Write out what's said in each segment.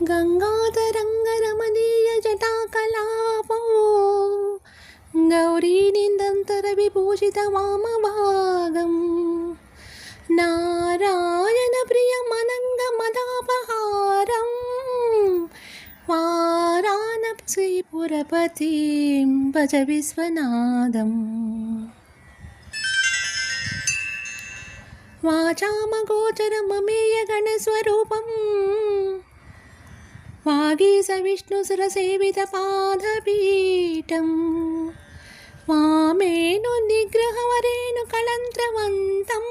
ಗಂಗಾಧರಂಗರಮಣೀಯ ಜಟಾಕಲಾಪೋ ಗೌರೀನಿಂದಂತರ ವಿಭೂಷಿತ ವಾಮಭಾಗಂ ನಾರಾಯಣ ಪ್ರಿಯ ಮನಂಗ ಮದಾಪಹಾರಂ ವಾರಾಣಸಿಪುರಪತಿಂ ಭಜ ವಿಶ್ವನಾದಂ वाचामगोचरममेय गणस्वरूपम् వాగీస విష్ణుసురసేవిత పాదపీఠం. వామేను నిగ్రహవరేణు కళంత్రవంతం.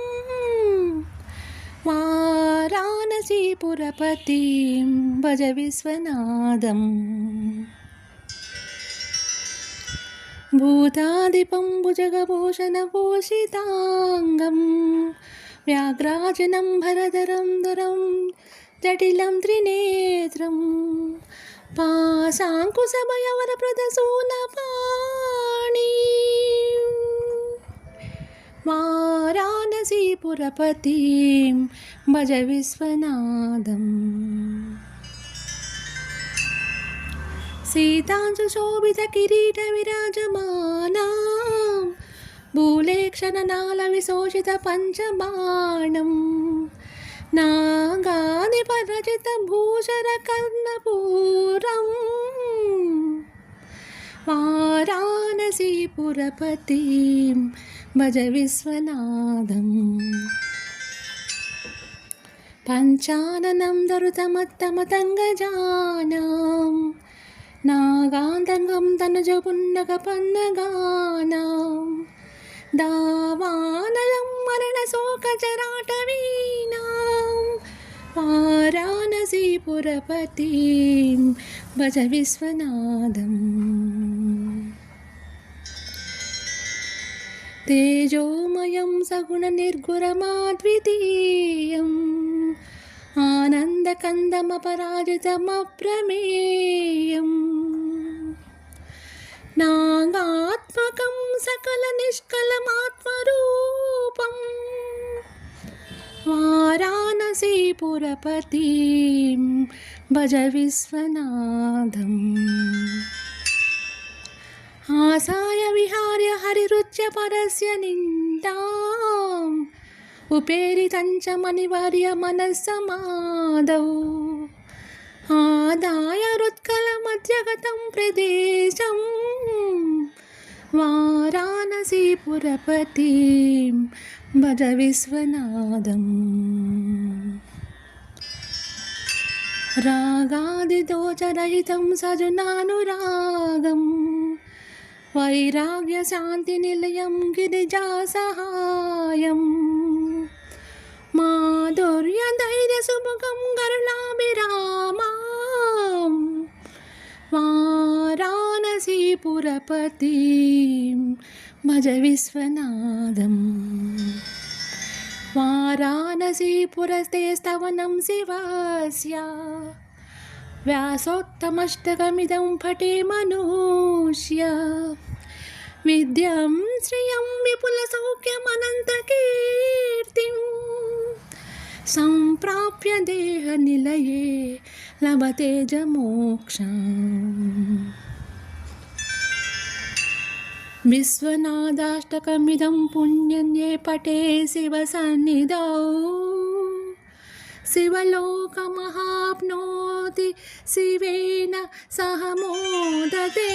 వారాణసీపురపతిం భజ విశ్వనాథం. భూతాదిపం త్రినేత్రం పాశాంకుశమయవర ప్రదసూన పాణి జటిలం వారాణసీపురపతిం భజ విశ్వనాథం. సీతాంశోభిత కిరీట విరాజమానా. భూలేక్షణనాల విశోషిత పంచబాణం. నాగాది పరచిత భూషర కర్ణపూరం. వారాణసీపురపతిం భజ విశ్వనాథం. పంచాననం దరుతమత్తమతంగజానాం నాగాంతంగం वाराणसीपुरपतिं भज विश्वनादम् तेजोमयं सगुणनिर्गुणमाद्वितीयम् आनन्दकन्दमपराजितमप्रमेयम् नागात्मकं सकलनिष्कलमात् వారాణసీపురపతిం భజ విశ్వనాథం. ఆసాయ విహార్య హరిరుచ్య పరస్య నిందాం. ఉపేరితంచ మణివర్య మనస్సమాదౌ ఆదాయ హృత్కల మధ్యగతం ప్రదేశం. వారాణసీపురపతిం. భజ విశ్వనాథం. రాగాదిదోచరహితం సజునానురాగం. వైరాగ్యశాంతినిలయం గిరిజాసహాయం మాధుర్యధైర్యసుముఖం గరుణాభిరామాం వారాణసీపురపతిం భజ విశ్వనాథం. वाराणसीपुरस्तेस्तवनं शिवास्य व्यासोक्तमष्टकमिदं फटे मनोष्य। विद्यां श्रियं विपुलसौख्यमनन्तकीर्तिं। सम्प्राप्य देहनिलये लभते च విశ్వనాథాష్టకమిదం పుణ్యం ఏ పటే శివసన్నిధౌ శివలోకమహాప్నోతి శివేన సహ మోదతే